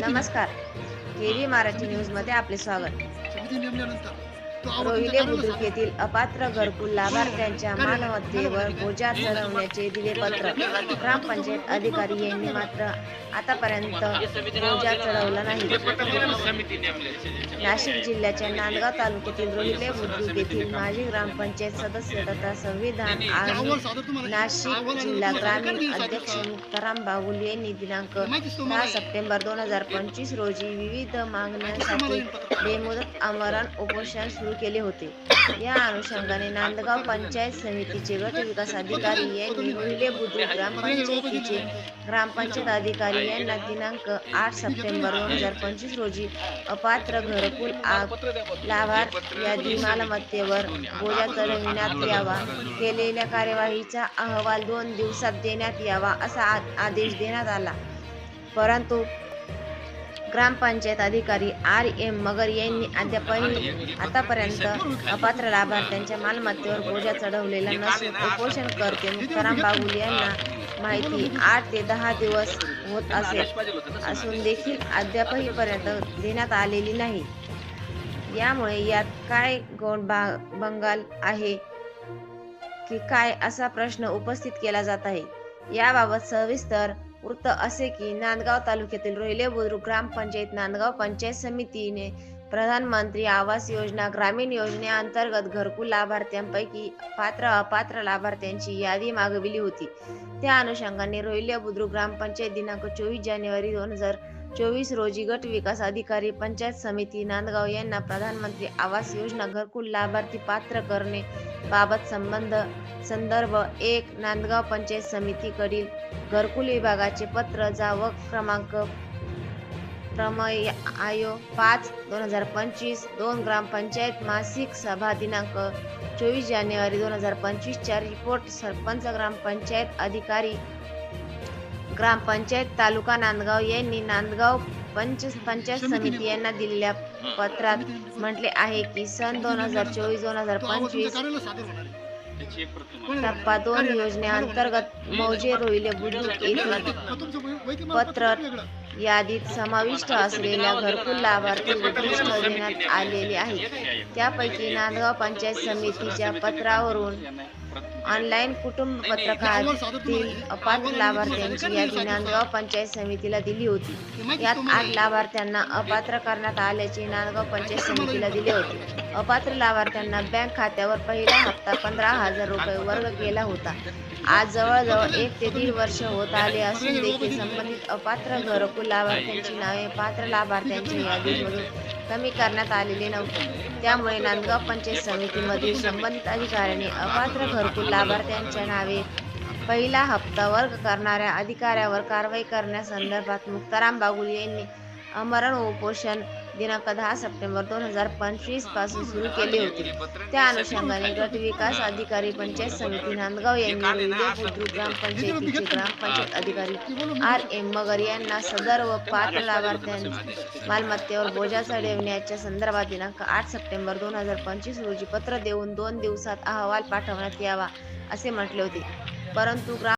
नमस्कार. केवी मराठी न्यूजमध्ये आपले स्वागत. रोहिले बुद्रुक येथील अपात्र घरकुल लाभार्थ्यांच्या मालमत्तेवर बोजा चढवण्याचे दिले पत्र ग्रामपंचायत अधिकारी यांनी मात्र आतापर्यंत बोजा चढवला नाही. नाशिक जिल्ह्याच्या नांदगाव तालुक्यातील रोहिले बुद्रुक येथील माजी ग्रामपंचायत सदस्य तथा संविधान आणि नाशिक जिल्हा ग्रामीण अध्यक्ष. मुक्ताराम बागुल यांनी दिनांक दहा सप्टेंबर दोन हजार पंचवीस रोजी विविध मागण्यांसाठी बेमुदत आमरण उपोषण सुरू केले होते. या अनुषंगाने नांदगाव पंचायत समितीचे गट विकास अधिकारी यांनी रोहिले बुद्रुक ग्रामपंचायतीचे ग्रामपंचायत अधिकारी यांना दिनांक आठ सप्टेंबर दोन हजार पंचवीस रोजी अपात्र घरकुल आग लाभार्थ यादी मालमत्तेवर बोजा चढविण्यात यावा. केलेल्या कार्यवाहीचा अहवाल दोन दिवसात देण्यात यावा असा आदेश देण्यात आला. परंतु ग्रामपंचायत अधिकारी आर एम मगर यांनी अद्यापही आतापर्यंत अपात्र लाभार्थ्यांच्या मालमत्तेवर बोजा चढवलेला नसून उपोषणकर्ते मुक्ताराम बागुल यांना माहिती आठ ते दहा दिवस होत असेल असून देखील अद्यापही पर्यंत देण्यात आलेली नाही. यामुळे यात काय गोंड बा- बंगाल आहे की काय असा प्रश्न उपस्थित केला जात आहे? याबाबत सविस्तर वृत्त असे की नांदगाव तालुक्यातील रोहिले बुद्रुक ग्रामपंचायत नांदगाव पंचायत समितीने प्रधानमंत्री आवास योजना ग्रामीण योजनेअंतर्गत घरकुल लाभार्थ्यांपैकी पात्र अपात्र लाभार्थ्यांची यादी मागविली होती. त्या अनुषंगाने रोहिले बुद्रुक ग्रामपंचायत दिनांक चोवीस जानेवारी दोन हजार चोवीस रोजी गट विकास अधिकारी पंचायत समिती नांदगाव यांना प्रधानमंत्री आवास योजना घरकुल लाभार्थी पात्र करणे बाबत संबंध संदर्भ एक नांदगाव पंचायत समितीकडील घरकुल विभागाचे पत्र जावक क्रमांक प्रमय आयो पाच दोन हजार पंचवीस दोन ग्रामपंचायत मासिक सभा दिनांक चोवीस जानेवारी दोन हजार पंचवीसच्या रिपोर्ट सरपंच ग्रामपंचायत अधिकारी ग्रामपंचायत तालुका नांदगाव यांनी नांदगाव पंच पंचायत समिती यांना दिलेल्या पत्रात म्हटले आहे की सन दोन हजार चोवीस दोन हजार पंचवीस? टप्पा दोन योजनेअंतर्गत मौजे रोहिले बुद्रुक येथील पत्र. यादीत समाविष्ट असलेल्या घरकुल लाभार्थी उद्दिष्ट देण्यात आलेले आहेत त्यापैकी नांदगाव पंचायत समितीच्या पत्रावरून ऑनलाईन कुटुंब पत्रकातील अपात्र लाभार्थ्यांची यादी नांदगाव पंचायत समितीला दिली होती. यात आठ लाभार्थ्यांना अपात्र करण्यात आल्याचे नांदगाव पंचायत समितीला दिले होते. अपात्र लाभार्थ्यांना बँक खात्यावर पहिला हप्ता पंधरा हजार रुपये वर्ग केला होता. आज जवळजवळ एक ते दीड वर्ष होत आले असून देखील संबंधित अपात्र घरकुल लाभार्थ्यांची नावे पात्र लाभार्थ्यांच्या यादीमधून कमी करण्यात आलेली नव्हती. त्यामुळे नांदगाव पंचायत समितीमधील संबंधित अधिकाऱ्यांनी अपात्र घरकुल लाभार्थ्यांच्या नावे पहिला हप्ता वर्ग करणाऱ्या अधिकाऱ्यावर कारवाई करण्यासंदर्भात मुक्ताराम बागुल यांनी अमरण उपोषण दिनांक दहा सप्टेंबर दोन हजार पंचवीसपासून सुरू केले होते. त्या अनुषंगाने गट विकास अधिकारी पंचायत समिती नांदगाव यांनी ग्रामपंचायतीचे ग्रामपंचायत अधिकारी आर एम मगर यांना सदर व पात्र लाभार्थ्यांच्या मालमत्तेवर बोजा चढवण्याच्या संदर्भात दिनांक आठ सप्टेंबर दोन हजार पंचवीस रोजी पत्र देऊन दोन दिवसात अहवाल पाठवण्यात यावा असे म्हटले होते. परंतु ग्राम